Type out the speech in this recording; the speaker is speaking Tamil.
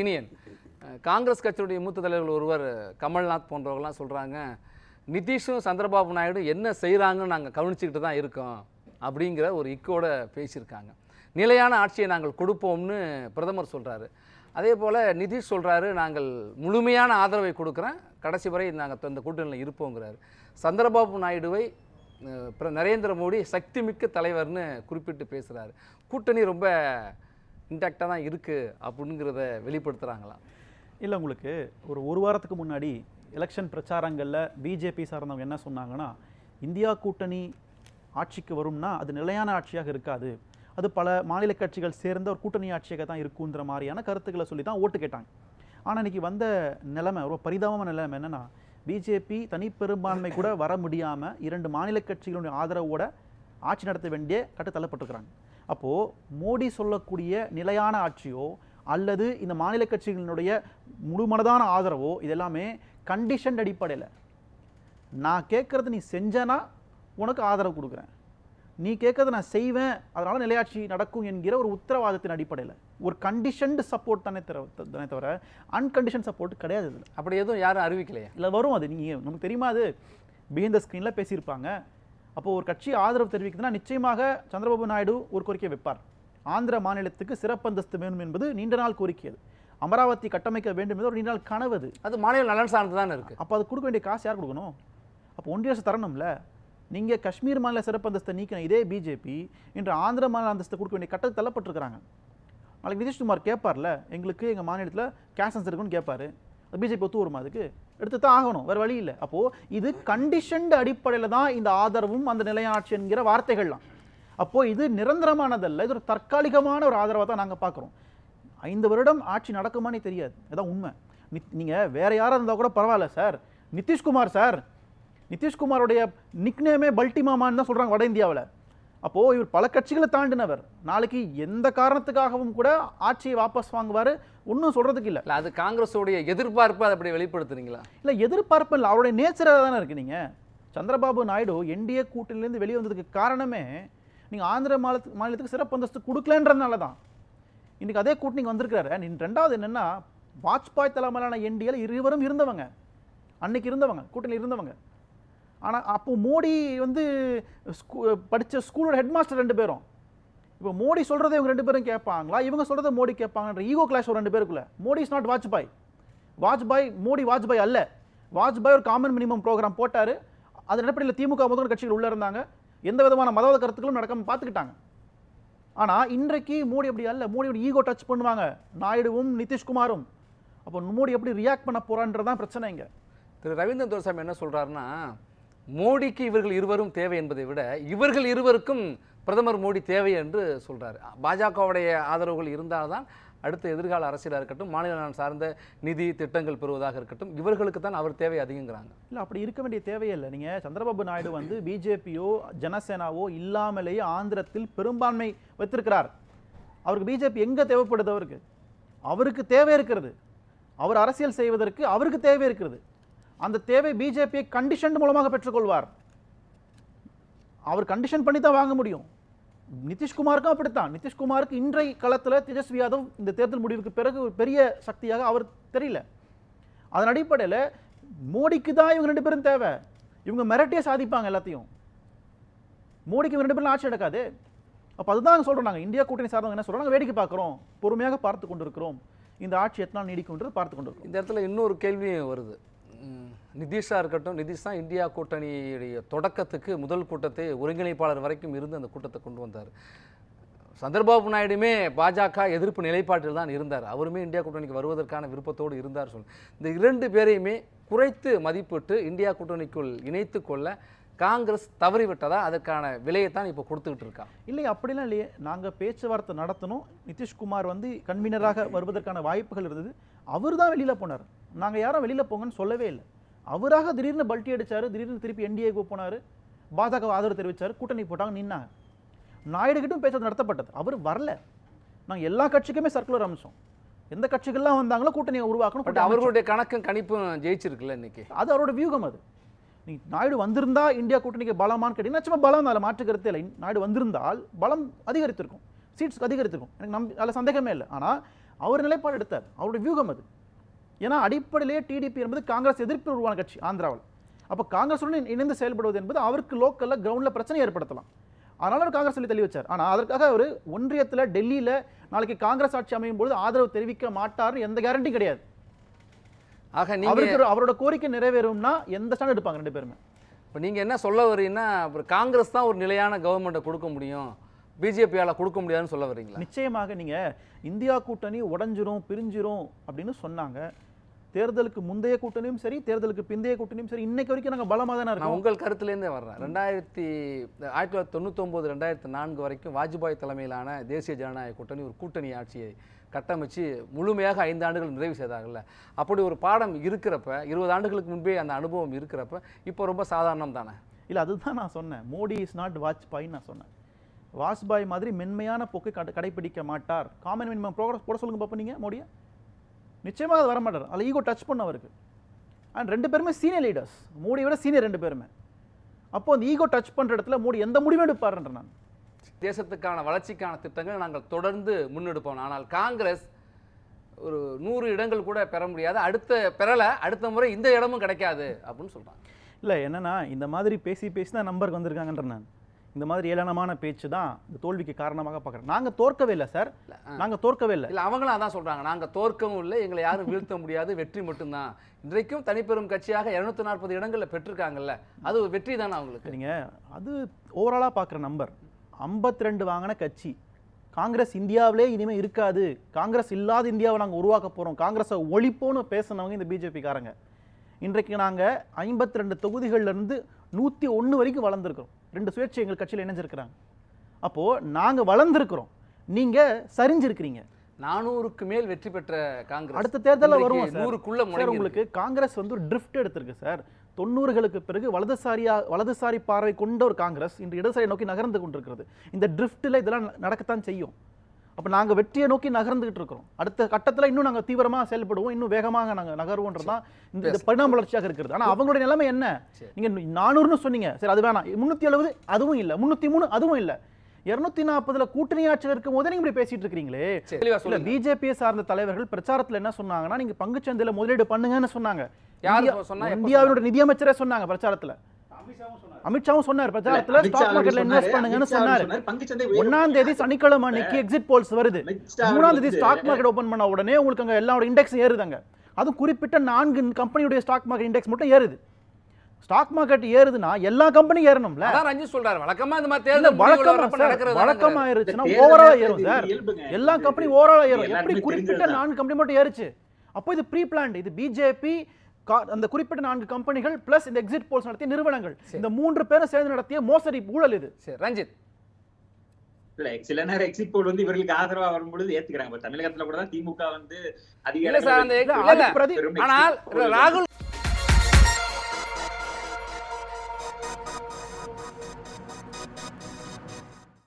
இனியன். காங்கிரஸ் கட்சியுடைய மூத்த தலைவர்கள் ஒருவர் கமல்நாத் போன்றவர்கள்லாம் சொல்கிறாங்க நிதிஷும் சந்திரபாபு நாயுடு என்ன செய்கிறாங்கன்னு நாங்கள் கவனிச்சுக்கிட்டு தான் இருக்கோம் அப்படிங்கிற ஒரு இக்கோட பேசியிருக்காங்க. நிலையான ஆட்சியை நாங்கள் கொடுப்போம்னு பிரதமர் சொல்கிறாரு அதே போல் நிதிஷ் சொல்கிறாரு நாங்கள் முழுமையான ஆதரவை கொடுக்குறேன் கடைசி வரை நாங்கள் இந்த கூட்டணியில் இருப்போங்கிறாரு. சந்திரபாபு நாயுடுவை நரேந்திர மோடி சக்தி மிக்க தலைவர்னு குறிப்பிட்டு பேசுகிறாரு கூட்டணி ரொம்ப இன்டாக்டாக தான் இருக்குது அப்படிங்கிறத வெளிப்படுத்துகிறாங்களாம் இல்லை உங்களுக்கு ஒரு ஒரு வாரத்துக்கு முன்னாடி எலெக்ஷன் பிரச்சாரங்களில் பிஜேபி சார்ந்தவங்க என்ன சொன்னாங்கன்னா இந்தியா கூட்டணி ஆட்சிக்கு வரும்னா அது நிலையான ஆட்சியாக இருக்காது. அது பல மாநில கட்சிகள் சேர்ந்த ஒரு கூட்டணி ஆட்சியாக தான் இருக்குன்ற மாதிரியான கருத்துக்களை சொல்லி தான் ஓட்டு கேட்டாங்க. ஆனால் இன்னைக்கு வந்த நிலைமை ரொம்ப பரிதாபமான நிலைமை என்னன்னா பிஜேபி தனிப்பெரும்பான்மை கூட வர முடியாமல் இரண்டு மாநில கட்சிகளுடைய ஆதரவோட ஆட்சி நடத்த வேண்டிய கட்ட தள்ளப்பட்டிருக்கிறாங்க. அப்போது மோடி சொல்லக்கூடிய நிலையான ஆட்சியோ அல்லது இந்த மாநில கட்சிகளினுடைய முழுமனதான ஆதரவோ இதெல்லாமே கண்டிஷன் அடிப்படையில். நான் கேட்குறது நீ செஞ்சனா உனக்கு ஆதரவு கொடுக்குறேன். நீ கேட்கறத நான் செய்வேன் அதனால நிலையாட்சி நடக்கும் என்கிற ஒரு உத்தரவாதத்தின் அடிப்படையில். ஒரு கண்டிஷன்டு சப்போர்ட் தானே தர தானே தவிர அன்கண்டிஷன் சப்போர்ட் கிடையாது இதில். அப்படி எதுவும் யாரும் அறிவிக்கலையா? இல்லை வரும் அது. நீங்கள் நமக்கு தெரியுமா அது? பிஹிந்த ஸ்க்ரீனில் பேசியிருப்பாங்க. அப்போ ஒரு கட்சி ஆதரவு தெரிவிக்குதுன்னா நிச்சயமாக சந்திரபாபு நாயுடு ஒரு கோரிக்கை வைப்பார். ஆந்திர மாநிலத்துக்கு சிறப்பு அந்தஸ்து வேணும் என்பது நீண்ட நாள் கோரிக்கை அமராவதி கட்டமைக்க வேண்டும் என்பது ஒரு நீண்ட நாள் கனவு அது. மாநில நலன் சார்ந்து தானே இருக்குது அப்போ அது கொடுக்க வேண்டிய காசு யார் கொடுக்கணும்? அப்போ ஒன்றிய அரசு தரணும்ல. நீங்கள் காஷ்மீர் மாநில சிறப்பு அந்தஸ்தை நீக்கின இதே பிஜேபி இன்று ஆந்திர மாநில அந்தஸ்தை கொடுக்க வேண்டிய கட்டத்தை தள்ளப்பட்டிருக்கிறாங்க. நாளைக்கு நிதிஷ்குமார் கேட்பார்ல எங்களுக்கு எங்கள் மாநிலத்தில் கேஷன்ஸ் இருக்குன்னு கேட்பாரு பிஜேபி ஒத்து வருமா அதுக்கு? எடுத்து தான் ஆகணும் வேறு வழி இல்லை. அப்போது இது கண்டிஷன்டு அடிப்படையில் தான் இந்த ஆதரவும் அந்த நிலையாட்சி என்கிற வார்த்தைகள்லாம். அப்போது இது நிரந்தரமானதல்ல இது ஒரு தற்காலிகமான ஒரு ஆதரவை தான் நாங்கள் பார்க்குறோம் ஐந்து வருடம் ஆட்சி நடக்குமானே தெரியாது இதான் உண்மை. நித் நீங்கள் வேறு யாராக இருந்தால் கூட பரவாயில்ல சார். நிதிஷ்குமார் சார். நிதிஷ்குமாரோடைய நிக்னேமே பல்டி மாமான்னு தான் சொல்கிறாங்க வட இந்தியாவில். அப்போது இவர் பல கட்சிகளை தாண்டினவர். நாளைக்கு எந்த காரணத்துக்காகவும் கூட ஆட்சியை வாபஸ் வாங்குவார் ஒன்றும் சொல்கிறதுக்கு இல்லை. இல்லை அது காங்கிரஸோடைய எதிர்பார்ப்பு அதை அப்படி வெளிப்படுத்துறீங்களா? இல்லை எதிர்பார்ப்பு இல்லை அவருடைய நேச்சராக தானே இருக்கு நீங்கள் சந்திரபாபு நாயுடு என்டிஏ கூட்டணியிலேருந்து வெளியே வந்ததுக்கு காரணமே நீங்கள் ஆந்திர மாநில மாநிலத்துக்கு சிறப்பு அந்தஸ்து கொடுக்கலன்றதுனால தான். இன்னைக்கு அதே கூட்டணிக்கு வந்திருக்கிறாரு. And ரெண்டாவது என்னன்னா வாஜ்பாய் தலைமையிலான என்டிஏல இருவரும் இருந்தவங்க. அன்னைக்கு இருந்தவங்க கூட்டணியில் இருந்தவங்க. ஆனால் அப்போது மோடி வந்து ஸ்கூ படித்த ஸ்கூலோட ஹெட் மாஸ்டர் ரெண்டு பேரும். இப்போ மோடி சொல்கிறத இவங்க ரெண்டு பேரும் கேட்பாங்களா? இவங்க சொல்கிறத மோடி கேட்பாங்கன்ற ஈகோ கிளாஷ் ஒரு ரெண்டு பேருக்குள்ள. மோடி இஸ் நாட் வாஜ்பாய் வாஜ்பாய் மோடி வாஜ்பாய் அல்ல. வாஜ்பாய் ஒரு காமன் மினிமம் ப்ரோக்ராம் போட்டார். அதன் அடிப்படையில் திமுக முதல் கட்சிகள் உள்ளே இருந்தாங்க. எந்த விதமான மதவாத கருத்துக்களும் நடக்காமல் பார்த்துக்கிட்டாங்க ஆனால் இன்றைக்கு மோடி அப்படி அல்ல. மோடியோட ஈகோ டச் பண்ணுவாங்க. நாயுடுவும் நிதிஷ்குமாரும். அப்போ மோடி எப்படி ரியாக்ட் பண்ண போகிறான்றதான் பிரச்சனை இங்கே. திரு ரவீந்திரன் துரசாமி என்ன சொல்கிறாருன்னா மோடிக்கு இவர்கள் இருவரும் தேவை என்பதை விட இவர்கள் இருவருக்கும் பிரதமர் மோடி தேவை என்று சொல்கிறார் பாஜகவுடைய ஆதரவுகள் இருந்தால்தான் அடுத்த எதிர்கால அரசியலாக இருக்கட்டும் மாநில நலன் சார்ந்த நிதி திட்டங்கள் பெறுவதாக இருக்கட்டும் இவர்களுக்கு தான் அவர் தேவை அதிகங்கிறாங்க. இல்லை அப்படி இருக்க வேண்டிய தேவையே இல்லை. நீங்கள் சந்திரபாபு நாயுடு வந்து பிஜேபியோ ஜனசேனாவோ இல்லாமலேயே ஆந்திரத்தில் பெரும்பான்மை வைத்திருக்கிறார். அவருக்கு பிஜேபி எங்கே தேவைப்படுது அவருக்கு? அவருக்கு தேவை இருக்கிறது. அவர் அரசியல் செய்வதற்கு அவருக்கு தேவை இருக்கிறது. அந்த தேவை பிஜேபியை கண்டிஷன் மூலமாக பெற்றுக்கொள்வார். அவர் கண்டிஷன் பண்ணி தான் வாங்க முடியும். நிதிஷ்குமாருக்கும் அப்படித்தான். நிதிஷ்குமாருக்கு இன்றைய களத்தில் தேஜஸ்வி யாதவ் இந்த தேர்தல் முடிவுக்கு பிறகு ஒரு பெரிய சக்தியாக அவர் தெரியல. அதன் அடிப்படையில் மோடிக்கு தான் இவங்க ரெண்டு பேரும் தேவை. இவங்க மிரட்டியே சாதிப்பாங்க எல்லாத்தையும். மோடிக்கு இவங்க ரெண்டு பேரும் ஆட்சி நடக்காது. அப்போ அதுதான் சொல்கிறோம் நாங்கள் இந்தியா கூட்டணி சார்ந்தவங்க என்ன சொல்கிறோம் நாங்கள் வேடிக்கை பார்க்குறோம். பொறுமையாக பார்த்து கொண்டிருக்கிறோம். இந்த ஆட்சி எத்தனை நீடிக்கும்ன்றது பார்த்து கொண்டிருக்கிறோம். இந்த இடத்துல இன்னொரு கேள்வியும் வருது. ம், நிதிஷா இருக்கட்டும் நிதிஷ் தான் இந்தியா கூட்டணியுடைய தொடக்கத்துக்கு முதல் கூட்டத்தை ஒருங்கிணைப்பாளர் வரைக்கும் இருந்து அந்த கூட்டத்தை கொண்டு வந்தார். சந்திரபாபு நாயுடுமே பாஜக எதிர்ப்பு நிலைப்பாட்டில் தான் இருந்தார். அவருமே இந்தியா கூட்டணிக்கு வருவதற்கான விருப்பத்தோடு இருந்தார் சொல்லு இந்த இரண்டு பேரையுமே குறைத்து மதிப்பிட்டு இந்தியா கூட்டணிக்குள் இணைத்து கொள்ள காங்கிரஸ் தவறிவிட்டதா அதற்கான விலையைத்தான் இப்போ கொடுத்துக்கிட்டு இருக்கா? இல்லை அப்படிலாம் இல்லையே. நாங்கள் பேச்சுவார்த்தை நடத்தணும். நிதிஷ்குமார் வந்து கன்வீனராக வருவதற்கான வாய்ப்புகள் இருந்தது. அவர் தான் வெளியில் போனார். நாங்கள் யாரும் வெளியில் போங்கன்னு சொல்லவே இல்லை. அவராக திடீர்னு பல்ட்டி அடிச்சாரு திடீர்னு திருப்பி என்டிஏக்கு போனார் பாஜக ஆதரவு தெரிவிச்சார் கூட்டணி போட்டாங்க நின்னாங்க. நாயுடுகிட்டும் பேச்சு நடத்தப்பட்டது. அவர் வரல. நாங்கள் எல்லா கட்சிக்குமே சர்க்குலர் அம்சம் எந்த கட்சிகள்லாம் வந்தாங்களோ கூட்டணியை உருவாக்கணும் பட் அமைச்சோம். அவர்களுடைய கணக்கும் கணிப்பும் ஜெயிச்சிருக்குல்ல இன்னைக்கு? அது அவரோட வியூகம் அது. நீ நாயுடு வந்திருந்தா இந்தியா கூட்டணிக்கு பலமான்னு கேட்டீங்கன்னா நிச்சயமா பலம் அதில் மாற்று கருத்தே இல்லை. நாயுடு வந்திருந்தால் பலம் அதிகரித்திருக்கும். சீட்ஸ் அதிகரித்திருக்கும். எனக்கு நம் அதில் சந்தேகமே இல்லை. ஆனால் அவர் நிலைப்பாடு எடுத்தார். அவருடைய வியூகம் அது. ஏன்னா அடிப்படையிலேயே டிடிபி என்பது காங்கிரஸ் எதிர்ப்பு உருவான கட்சி ஆந்திராவில். அப்போ காங்கிரஸுடன் இணைந்து செயல்படுவது என்பது அவருக்கு லோக்கலில் கிரவுண்டில் பிரச்சனை ஏற்படுத்தலாம். அதனால அவர் காங்கிரஸ் சொல்லி தெளிவு வச்சார் ஆனால் அதற்காக அவர் ஒன்றியத்தில் டெல்லியில் நாளைக்கு காங்கிரஸ் ஆட்சி அமையும் பொழுது ஆதரவு தெரிவிக்க மாட்டார்னு எந்த கேரண்டி கிடையாது. ஆக அவருக்கு அவரோட கோரிக்கை நிறைவேறும்னா எந்த ஸ்டாண்ட் எடுப்பாங்க ரெண்டு பேருமே? இப்போ நீங்கள் என்ன சொல்ல வரீங்கன்னா அப்புறம் காங்கிரஸ் தான் ஒரு நிலையான கவர்மெண்ட்டை கொடுக்க முடியும். பிஜேபியால் கொடுக்க முடியாதுன்னு சொல்ல வரீங்களா நிச்சயமாக நீங்க இந்தியா கூட்டணி உடைஞ்சிரும் பிரிஞ்சிரும் அப்படின்னு சொன்னாங்க. தேர்தலுக்கு முந்தைய கூட்டணியும் சரி தேர்தலுக்கு பிந்தைய கூட்டணியும் சரி இன்னைக்கு வரைக்கும் நாங்க பலமா தானே இருக்கோம். உங்கள் கருத்துலேருந்தே வர்றேன். ரெண்டாயிரத்தி ஆயிரத்தி தொள்ளாயிரத்தி தொண்ணூத்தொம்பது ரெண்டாயிரத்தி நான்கு வரைக்கும் வாஜ்பாய் தலைமையிலான தேசிய ஜனநாயக கூட்டணி ஒரு கூட்டணி ஆட்சியை கட்டமைச்சு முழுமையாக ஐந்து ஆண்டுகள் நிறைவு செய்தாங்கல்ல அப்படி ஒரு பாடம் இருக்கிறப்ப இருபது ஆண்டுகளுக்கு முன்பே அந்த அனுபவம் இருக்கிறப்ப இப்போ ரொம்ப சாதாரணம் தானே? இல்ல அதுதான் நான் சொன்னேன். மோடி இஸ் நாட் வாஜ்பாய் நான் சொன்னேன். வாஜ்பாய் மாதிரி மென்மையான போக்கை கடை கடைபிடிக்க மாட்டார். காமன் மினிமம் ப்ரோக்ரஸ் போட சொல்லுங்க பாப்பா நீங்க மோடியை. நிச்சயமாக அது வர மாட்டார் அதில் ஈகோ டச் பண்ண அவருக்கு. அண்ட் ரெண்டு பேருமே சீனியர் லீடர்ஸ் மோடியை விட சீனியர் ரெண்டு பேருமே. அப்போ அந்த ஈகோ டச் பண்ற இடத்துல மோடி எந்த முடிவும் எடுப்பாருன்ற நான். தேசத்துக்கான வளர்ச்சிக்கான திட்டங்கள் நாங்கள் தொடர்ந்து முன்னெடுப்போம். ஆனால் காங்கிரஸ் ஒரு நூறு இடங்கள் கூட பெற முடியாது. அடுத்த பெறலை அடுத்த முறை இந்த இடமும் கிடைக்காது அப்படின்னு சொல்கிறாங்க இல்லை என்னன்னா இந்த மாதிரி பேசி பேசி தான் நம்பருக்கு வந்திருக்காங்கன்ற நான். இந்த மாதிரி ஏளனமான பேச்சு தான் இந்த தோல்விக்கு காரணமாக பார்க்குறேன். நாங்கள் தோற்கவே இல்லை சார். நாங்கள் தோற்கவே இல்லை. இல்லை அவங்களும் அதான் சொல்கிறாங்க நாங்கள் தோற்கவும் இல்லை எங்களை யாரும் வீழ்த்த முடியாது வெற்றி மட்டும்தான். இன்றைக்கும் தனிப்பெரும் கட்சியாக இரநூத்தி நாற்பது இடங்களில் பெற்றிருக்காங்கல்ல அது ஒரு வெற்றி தானே அவங்களுக்கு? சரிங்க அது ஓவராலாக பார்க்குற நம்பர் 52 ரெண்டு வாங்கின கட்சி. காங்கிரஸ் இந்தியாவிலே இனிமேல் இருக்காது. காங்கிரஸ் இல்லாத இந்தியாவை நாங்கள் உருவாக்க போகிறோம் காங்கிரஸை ஒழிப்போன்னு பேசினவங்க இந்த பிஜேபிக்காரங்க. இன்றைக்கு நாங்கள் ஐம்பத்தி ரெண்டு தொகுதிகள்லேருந்து நூற்றி ஒன்று வரைக்கும் வளர்ந்துருக்கிறோம். ரெண்டு சுயேட்சை எங்கள் கட்சியில் இணைஞ்சிருக்கிறாங்க. அப்போது நாங்கள் வளர்ந்துருக்கிறோம். நீங்கள் சரிஞ்சிருக்கிறீங்க. நானூறுக்கு மேல் வெற்றி பெற்ற காங்கிரஸ். அடுத்த தேர்தலில் வருவோம் நூறுக்குள்ள உங்களுக்கு காங்கிரஸ் வந்து ஒரு ட்ரிஃப்ட் எடுத்திருக்கு சார். தொண்ணூறுகளுக்கு பிறகு வலதுசாரியா வலதுசாரி பார்வை கொண்ட ஒரு காங்கிரஸ் இன்று இடதுசாரி நோக்கி நகர்ந்து கொண்டிருக்கிறது. இந்த ட்ரிஃப்ட்டில் இதெல்லாம் நடக்கத்தான் செய்யும். அப்போ நாங்கள் வெற்றியை நோக்கி நகர்ந்துகிட்டு இருக்கிறோம். அடுத்த கட்டத்தில் இன்னும் நாங்கள் தீவிரமாக செயல்படுவோம். இன்னும் வேகமாக நாங்கள் நகருவோன்றது தான் இந்த பரிணாம வளர்ச்சியாக இருக்கிறது. ஆனால் அவங்களுடைய நிலைமை என்ன. நீங்கள் நானூறுன்னு சொன்னீங்க. சரி அது வேணாம். முந்நூற்றி எழுபது அதுவும் இல்லை. முந்நூற்றி மூணு அதுவும் இல்லை. இரநூத்தி நாற்பதுல கூட்டணி ஆட்சியில் இருக்கும் போதே நீங்க இப்படி பேசிட்டு தெளிவா இல்ல பிஜேபியை சார்ந்த தலைவர்கள் பிரச்சாரத்துல என்ன சொன்னாங்கன்னா நீங்க பங்குச்சந்தையில முதலீடு பண்ணுங்கன்னு சொன்னாங்க. இந்தியாவினுடைய நிதியமைச்சரே சொன்னாங்க பிரச்சாரத்துல. அமித்ஷாவும் சொன்னார். பிரச்சாரத்துல ஸ்டாக் மார்க்கெட்ல சொன்னாரு, இன்வெஸ்ட் பண்ணுங்கன்னு சொன்னாரு. ஒன்னாம் தேதி சனிக்கிழமை அன்னைக்கு எக்ஸிட் போல்ஸ் வருது. மூணாம் தேதி ஸ்டாக் மார்க்கெட் ஓபன் பண்ண உடனே உங்களுக்கு அங்க எல்லாரோட இண்டெக்ஸ் ஏறுதாங்க. அதுவும் குறிப்பிட்ட நான்கு கம்பெனியுடைய ஸ்டாக் மார்க்கெட் இண்டெக்ஸ் மட்டும் ஏறுது. ஸ்டாக் மார்க்கெட் ஏறுதுன்னா எல்லா கம்பெனியும் ஏறணும்ல. அதான் ரஞ்சித் சொல்றாரு. வழக்கமா இந்த மாதிரி தேர்தல் வழக்கமா வழக்கமா தேர்தல் ஓவராலா ஏறும் சார். எல்லா இது கம்பெனி ஓவராலா ஏறும் எப்படி குறிப்பிட்ட. நான்கு கம்பெனி மட்டும் ஏறுச்சு? அப்போ இது ப்ரீ பிளான்ட் இது பிஜேபி அந்த குறிப்பிட்ட நான்கு கம்பெனிகள் பிளஸ் இந்த எக்ஸிட் போல்ஸ் நடத்திய நிறுவனங்கள். இந்த மூன்று பேரும் சேர்ந்து நடத்திய மோசடி ஊழல் இது. சரி ரஞ்சித். இல்ல சில நேரம் எக்ஸிட் போல் வந்து இவர்களுக்கு ஆதரவா வரும்பொழுது ஏத்துக்கிறாங்க. தமிழகத்துல கூட தான் திமுக வந்து அதிக ஆனால் ராகுல்